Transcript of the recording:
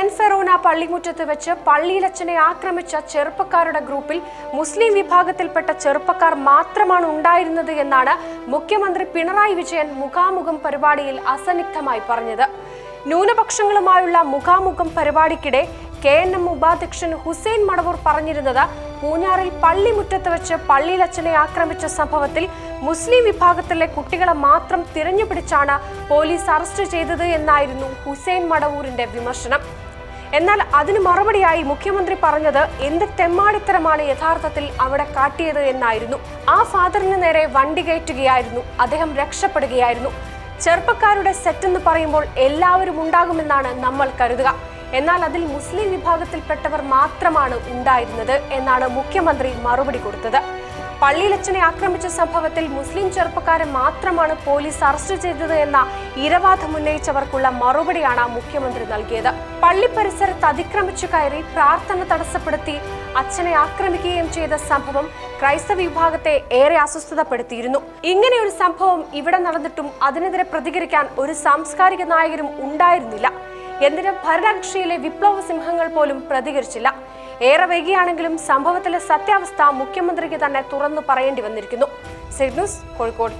Saint Forane പള്ളിമുറ്റത്ത് വെച്ച് പള്ളിയിലച്ചനെ ആക്രമിച്ച ചെറുപ്പക്കാരുടെ ഗ്രൂപ്പിൽ മുസ്ലിം വിഭാഗത്തിൽപ്പെട്ട ചെറുപ്പക്കാർ മാത്രമാണ് ഉണ്ടായിരുന്നത് എന്നാണ് മുഖ്യമന്ത്രി പിണറായി വിജയൻ മുഖാമുഖം പരിപാടിയിൽ അസന്നിഗ്ധമായി പറഞ്ഞത്. ന്യൂനപക്ഷങ്ങളുമായുള്ള മുഖാമുഖം പരിപാടിക്കിടെ കെ എൻ എം ഉപാധ്യക്ഷൻ ഹുസൈൻ മടവൂർ പറഞ്ഞിരുന്നത് പൂഞ്ഞാറിൽ പള്ളിമുറ്റത്ത് വെച്ച് പള്ളിയിലച്ചനെ ആക്രമിച്ച സംഭവത്തിൽ മുസ്ലിം വിഭാഗത്തിലെ കുട്ടികളെ മാത്രം തിരഞ്ഞുപിടിച്ചാണ് പോലീസ് അറസ്റ്റ് ചെയ്തത് എന്നായിരുന്നു ഹുസൈൻ മടവൂരിന്റെ വിമർശനം. എന്നാൽ അതിന് മറുപടിയായി മുഖ്യമന്ത്രി പറഞ്ഞത് എന്ത് തെമ്മാടിത്തരമാണ് യഥാർത്ഥത്തിൽ അവിടെ കാട്ടിയത് എന്നായിരുന്നു. ആ ഫാദറിന് നേരെ വണ്ടി കയറ്റുകയായിരുന്നു. അദ്ദേഹം രക്ഷപ്പെടുകയായിരുന്നു. ചെറുപ്പക്കാരുടെ സെറ്റ് എന്ന് പറയുമ്പോൾ എല്ലാവരും ഉണ്ടാകുമെന്നാണ് നമ്മൾ കരുതുക. എന്നാൽ അതിൽ മുസ്ലിം വിഭാഗത്തിൽപ്പെട്ടവർ മാത്രമാണ് ഉണ്ടായിരുന്നത് എന്നാണ് മുഖ്യമന്ത്രി മറുപടി കൊടുത്തത്. പള്ളിയിലച്ചനെ ആക്രമിച്ച സംഭവത്തിൽ മുസ്ലിം ചെറുപ്പക്കാരെ മാത്രമാണ് പോലീസ് അറസ്റ്റ് ചെയ്തത് എന്ന ഇരവാദം ഉന്നയിച്ചവർക്കുള്ള മറുപടിയാണ് മുഖ്യമന്ത്രി നൽകിയത്. പള്ളി പരിസരത്ത് അതിക്രമിച്ചു കയറി പ്രാർത്ഥന തടസ്സപ്പെടുത്തി അച്ഛനെ ആക്രമിക്കുകയും ചെയ്ത സംഭവം ക്രൈസ്തവ വിഭാഗത്തെ ഏറെ അസ്വസ്ഥതപ്പെടുത്തിയിരുന്നു. ഇങ്ങനെ ഒരു സംഭവം ഇവിടെ നടന്നിട്ടും അതിനെതിരെ പ്രതികരിക്കാൻ ഒരു സാംസ്കാരിക നായകരും ഉണ്ടായിരുന്നില്ല. എന്തിന് ഭരണകക്ഷിയിലെ വിപ്ലവ സിംഹങ്ങൾ പോലും പ്രതികരിച്ചില്ല. ഏറെ വൈകിയാണെങ്കിലും സംഭവത്തിലെ സത്യാവസ്ഥ മുഖ്യമന്ത്രിക്ക് തന്നെ തുറന്നു പറയേണ്ടി വന്നിരിക്കുന്നു. കോഴിക്കോട്.